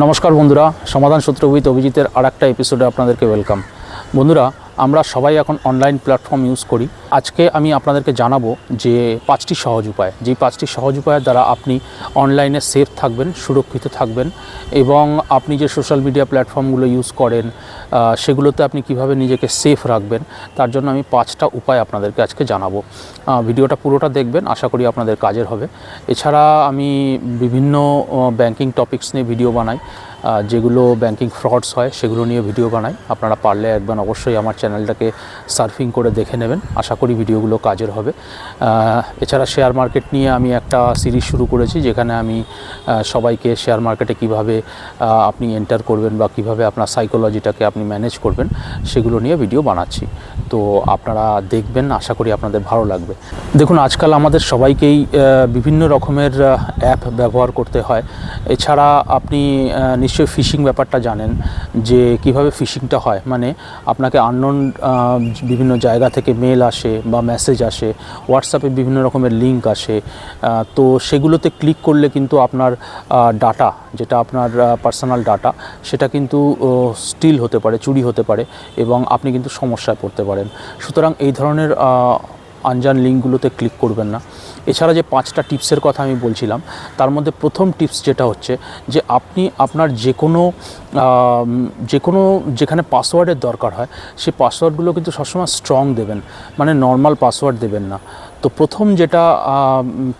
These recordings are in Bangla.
নমস্কার বন্ধুরা, সমাধান সূত্র উইথ অভিজিতের আর একটা এপিসোডে আপনাদেরকে ওয়েলকাম বন্ধুরা, আমরা সবাই এখন অনলাইন প্ল্যাটফর্ম ইউজ করি। আজকে আমি আপনাদেরকে জানাব যে পাঁচটি সহজ উপায়। যেই পাঁচটি সহজ উপায়ের দ্বারা আপনি অনলাইনে সেফ থাকবেন, সুরক্ষিত থাকবেন এবং আপনি যে সোশ্যাল মিডিয়া প্ল্যাটফর্মগুলো ইউজ করেন সেগুলোতে আপনি কীভাবে নিজেকে সেফ রাখবেন, তার জন্য আমি পাঁচটা উপায় আপনাদেরকে আজকে জানাব। ভিডিওটা পুরোটা দেখবেন, আশা করি আপনাদের কাজের হবে। এছাড়া আমি বিভিন্ন ব্যাংকিং টপিকস নিয়ে ভিডিও বানাই যেগুলো ব্যাংকিং ফ্রডস হয়, সেগুলো নিয়ে ভিডিও বানাই। আপনারা পারলে একবার অবশ্যই আমার চ্যানেলটাকে সার্ফিং করে দেখে নেবেন। আশা করি ভিডিওগুলো কাজের হবে। এছাড়া শেয়ার মার্কেট নিয়ে আমি একটা সিরিজ শুরু করেছি, যেখানে আমি সবাইকে শেয়ার মার্কেটে কীভাবে আপনি এন্টার করবেন বা কীভাবে আপনার সাইকোলজিটাকে আপনি ম্যানেজ করবেন, সেগুলো নিয়ে ভিডিও বানাচ্ছি। তো আপনারা দেখবেন, আশা করি আপনাদের ভালো লাগবে। দেখুন, আজকাল আমাদের সবাইকেই বিভিন্ন রকমের অ্যাপ ব্যবহার করতে হয়। এছাড়া আপনি নিশ্চয়ই ফিশিং ব্যাপারটা জানেন, যে কীভাবে ফিশিংটা হয়। মানে আপনাকে আননোন বিভিন্ন জায়গা থেকে মেল আসে বা মেসেজ আসে হোয়াটসঅ্যাপে বিভিন্ন রকমের লিঙ্ক আসে তো সেগুলোতে ক্লিক করলে কিন্তু আপনার ডাটা যেটা আপনার পার্সোনাল ডাটা সেটা কিন্তু স্টিল হতে পারে, চুরি হতে পারে এবং আপনি কিন্তু সমস্যায় পড়তে পারেন। সুতরাং এই ধরনের আনজান লিঙ্কগুলোতে ক্লিক করবেন না। এছাড়া যে পাঁচটা টিপসের কথা আমি বলছিলাম, তার মধ্যে প্রথম টিপস যেটা হচ্ছে যে আপনি আপনার যে কোনো যে কোনো যেখানে পাসওয়ার্ডের দরকার হয় সেই পাসওয়ার্ডগুলো কিন্তু সবসময় স্ট্রং দেবেন মানে নর্মাল পাসওয়ার্ড দেবেন না। তো প্রথম যেটা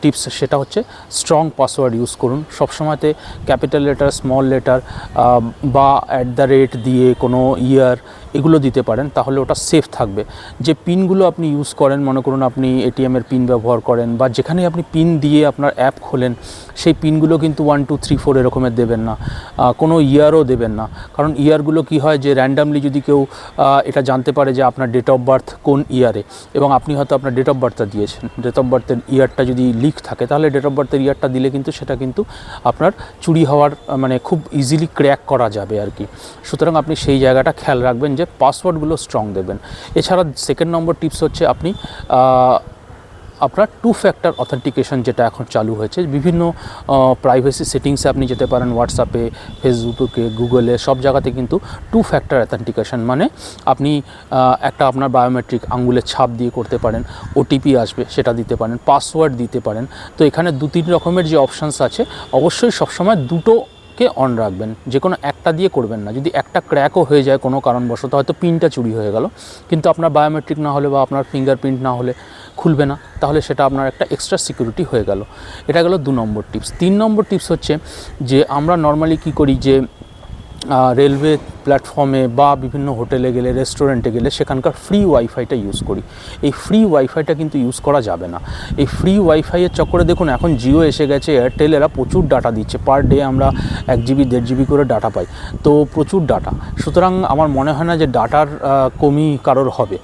টিপস সেটা হচ্ছে স্ট্রং পাসওয়ার্ড ইউজ করুন। সবসময়তে ক্যাপিটাল লেটার, স্মল লেটার বা অ্যাট দ্য রেট দিয়ে কোনো ইয়ার এগুলো দিতে পারেন, তাহলে ওটা সেফ থাকবে। যে পিনগুলো আপনি ইউজ করেন, মনে করুন আপনি এটিএমের পিন ব্যবহার করেন বা যেখানে আপনি পিন দিয়ে আপনার অ্যাপ খোলেন, সেই পিনগুলো কিন্তু ওয়ান টু থ্রি ফোর এরকমের দেবেন না। কোনো ইয়ারও দেবেন না। কারণ ইয়ারগুলো কি হয় যে র্যান্ডামলি যদি কেউ এটা জানতে পারে যে আপনার ডেট অফ বার্থ কোন ইয়ারে এবং আপনি হয়তো আপনার ডেট অফ বার্থটা দিয়েছেন। ডেট অফ বার্থের ইয়ারটা যদি লিক থাকে, তাহলে ডেট অফ বার্থের ইয়ারটা দিলে কিন্তু সেটা কিন্তু আপনার চুরি হওয়ার মানে খুব ইজিলি ক্র্যাক করা যাবে আর কি। সুতরাং আপনি সেই জায়গাটা খেয়াল রাখবেন যে পাসওয়ার্ডগুলো স্ট্রং দেবেন। এছাড়া সেকেন্ড নম্বর টিপস হচ্ছে আপনি আপনার টু ফ্যাক্টর অথেন্টিকেশন যেটা এখন চালু হয়েছে। বিভিন্ন প্রাইভেসি সেটিংসে আপনি যেতে পারেন হোয়াটসঅ্যাপে ফেসবুকে গুগলে সব জায়গাতে কিন্তু টু ফ্যাক্টর অথেন্টিকেশন মানে আপনি একটা আপনার বায়োমেট্রিক আঙ্গুলের ছাপ দিয়ে করতে পারেন ওটিপি আসবে, সেটা দিতে পারেন পাসওয়ার্ড দিতে পারেন। তো এখানে দু তিন রকমের যে অপশানস আছে, অবশ্যই সবসময় দুটো কে অন রাখবেন? যে কোনো একটা দিয়ে করবেন না। যদি একটা ক্র্যাকও হয়ে যায় কোনো কারণবশত, হয়তো পিনটা চুরি হয়ে গেল। কিন্তু আপনার বায়োমেট্রিক না হলে বা আপনার ফিঙ্গারপ্রিন্ট না হলে খুলবে না, তাহলে সেটা আপনার একটা এক্সট্রা সিকিউরিটি হয়ে গেল। এটা গেল দু নম্বর টিপস তিন নম্বর টিপস হচ্ছে যে, আমরা নর্মালি কি করি যে রেলওয়ে প্ল্যাটফর্মে বা বিভিন্ন হোটেলে গেলে রেস্টুরেন্টে গেলে সেখানকার ফ্রি ওয়াইফাইটা ইউজ করি। এই ফ্রি ওয়াইফাইটা কিন্তু ইউজ করা যাবে না। এই ফ্রি ওয়াইফাইয়ের চক্করে দেখুন, এখন জিও এসে গেছে এয়ারটেল এরা প্রচুর ডাটা দিচ্ছে। পার ডে আমরা এক জিবি দেড় জিবি করে ডাটা পাই। তো প্রচুর ডাটা সুতরাং আমার মনে হয় না যে ডাটার কমি কারোর হবে।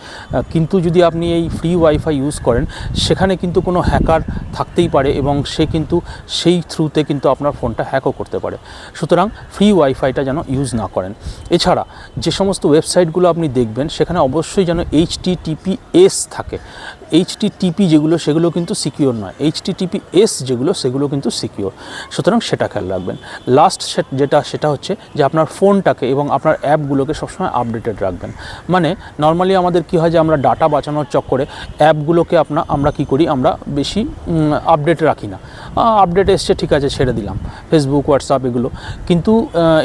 কিন্তু যদি আপনি এই ফ্রি ওয়াইফাই ইউজ করেন, সেখানে কিন্তু কোনো হ্যাকার থাকতেই পারে এবং সে কিন্তু সেই থ্রুতে কিন্তু আপনার ফোনটা হ্যাকও করতে পারে। সুতরাং ফ্রি ওয়াইফাইটা যেন ইউজ না করেন। এছাড়া যে সমস্ত ওয়েবসাইটগুলো আপনি দেখবেন সেখানে অবশ্যই যেন এইচটিটিপিএস থাকে। এইচটিটিপি যেগুলো, সেগুলো কিন্তু সিকিওর নয়। এইচটিটিপিএস যেগুলো, সেগুলো কিন্তু সিকিওর সুতরাং সেটা খেয়াল রাখবেন। লাস্ট যেটা, সেটা হচ্ছে যে আপনার ফোনটাকে এবং আপনার অ্যাপগুলোকে সবসময় আপডেটেড রাখবেন। মানে নর্মালি আমাদের কি হয় যে আমরা ডাটা বাঁচানোর চক্করে অ্যাপগুলোকে আপনা, আমরা কি করি? আমরা বেশি আপডেট রাখি না। আপডেট এসছে, ঠিক আছে, ছেড়ে দিলাম। ফেসবুক হোয়াটসঅ্যাপ এগুলো। কিন্তু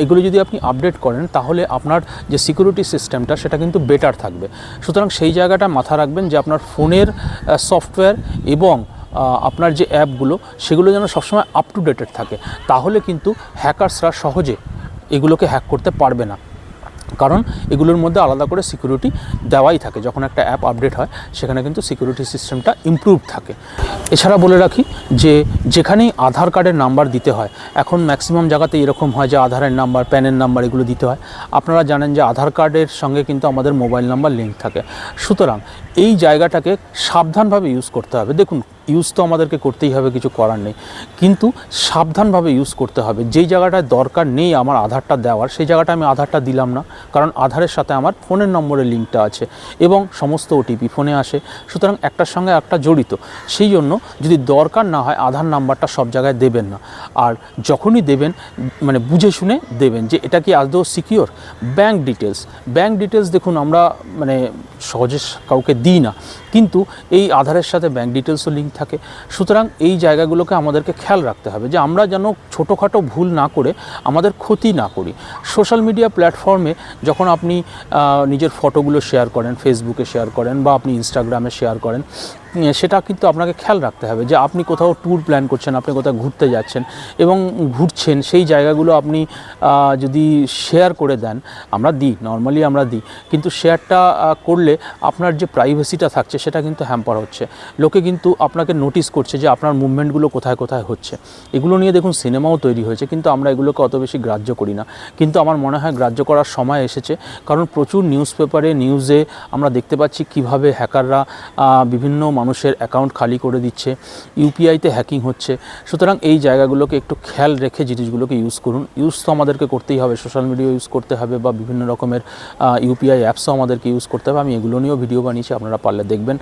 এগুলো যদি আপনি আপডেট করেন, তাহলে আপনার যে সিকিউরিটি সিস্টেমটা সেটা কিন্তু বেটার থাকবে। সুতরাং সেই জায়গাটা মাথা রাখবেন যে আপনার ফোনের সফটওয়্যার এবং আপনার যে অ্যাপগুলো, সেগুলো যেন সবসময় আপ টু ডেটেড থাকে, তাহলে কিন্তু হ্যাকার্সরা সহজে এগুলোকে হ্যাক করতে পারবে না। কারণ এগুলোর মধ্যে আলাদা করে সিকিউরিটি দেওয়াই থাকে। যখন একটা অ্যাপ আপডেট হয়, সেখানে কিন্তু সিকিউরিটি সিস্টেমটা ইমপ্রুভ থাকে। এছাড়া বলে রাখি যে, যেখানেই আধার কার্ডের নাম্বার দিতে হয়, এখন ম্যাক্সিমাম জায়গাতে এরকম হয় যে, আধারের নাম্বার প্যানের নাম্বার এগুলো দিতে হয়। আপনারা জানেন যে, আধার কার্ডের সঙ্গে কিন্তু আমাদের মোবাইল নাম্বার লিঙ্ক থাকে। সুতরাং এই জায়গাটাকে সাবধানভাবে ইউজ করতে হবে। দেখুন ইউজ তো আমাদেরকে করতেই হবে, কিছু করার নেই। কিন্তু সাবধানভাবে ইউজ করতে হবে। যেই জায়গাটায় দরকার নেই আমার আধারটা দেওয়ার, সেই জায়গাটা আমি আধারটা দিলাম না। কারণ আধারের সাথে আমার ফোনের নম্বরের লিঙ্কটা আছে এবং সমস্ত ওটিপি ফোনে আসে। সুতরাং একটার সঙ্গে একটা জড়িত। সেই জন্য যদি দরকার না হয়, আধার নাম্বারটা সব জায়গায় দেবেন না। আর যখনই দেবেন মানে বুঝে শুনে দেবেন যে এটা কি আদৌ secure bank details bank details দেখুন, আমরা মানে সহজে কাউকে দিই না। কিন্তু এই আধারের সাথে ব্যাঙ্ক ডিটেলসও লিঙ্ক থাকে। সুতরাং এই জায়গাগুলোকে আমাদেরকে খেয়াল রাখতে হবে যে আমরা যেন ছোটোখাটো ভুল না করে আমাদের ক্ষতি না করি। সোশ্যাল মিডিয়া প্ল্যাটফর্মে যখন আপনি নিজের ফটোগুলো শেয়ার করেন ফেসবুকে শেয়ার করেন বা আপনি ইনস্টাগ্রামে শেয়ার করেন সেটা কিন্তু আপনাকে খেয়াল রাখতে হবে যে আপনি কোথাও ট্যুর প্ল্যান করছেন, আপনি কোথাও ঘুরতে যাচ্ছেন এবং ঘুরছেন সেই জায়গাগুলো আপনি যদি শেয়ার করে দেন, আমরা দিই নর্মালি আমরা দিই, কিন্তু শেয়ারটা করলে আপনার যে প্রাইভেসিটা থাকছে সেটা কিন্তু হ্যাম্পার হচ্ছে। লোকে কিন্তু আপনাকে নোটিস করছে যে আপনার মুভমেন্টগুলো কোথায় কোথায় হচ্ছে। এগুলো নিয়ে দেখুন সিনেমাও তৈরি হয়েছে, কিন্তু আমরা এগুলোকে অত বেশি গ্রাহ্য করি না। কিন্তু আমার মনে হয় গ্রাহ্য করার সময় এসেছে, কারণ প্রচুর নিউজ পেপারে নিউজে আমরা দেখতে পাচ্ছি কীভাবে হ্যাকাররা বিভিন্ন মানুষের অ্যাকাউন্ট খালি করে দিচ্ছে ইউপিআইতে হ্যাকিং হচ্ছে। সুতরাং এই জায়গাগুলোকে একটু খেয়াল রেখে জিনিসগুলোকে ইউজ করুন। ইউজ তো আমাদেরকে করতেই হবে সোশ্যাল মিডিয়া ইউজ করতে হবে বা বিভিন্ন রকমের ইউপিআই অ্যাপসও আমাদেরকে ইউজ করতে হবে। আমি এগুলো নিয়েও ভিডিও বানিয়েছি, আপনারা পারলে দেখবেন।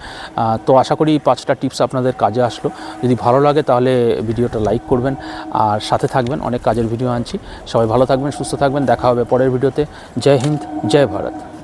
তো আশা করি এই পাঁচটা টিপস আপনাদের কাজে আসলো। যদি ভালো লাগে তাহলে ভিডিওটা লাইক করবেন। আর সাথে থাকবেন, অনেক কাজের ভিডিও আনছি। সবাই ভালো থাকবেন, সুস্থ থাকবেন। দেখা হবে পরের ভিডিওতে জয় হিন্দ, জয় ভারত।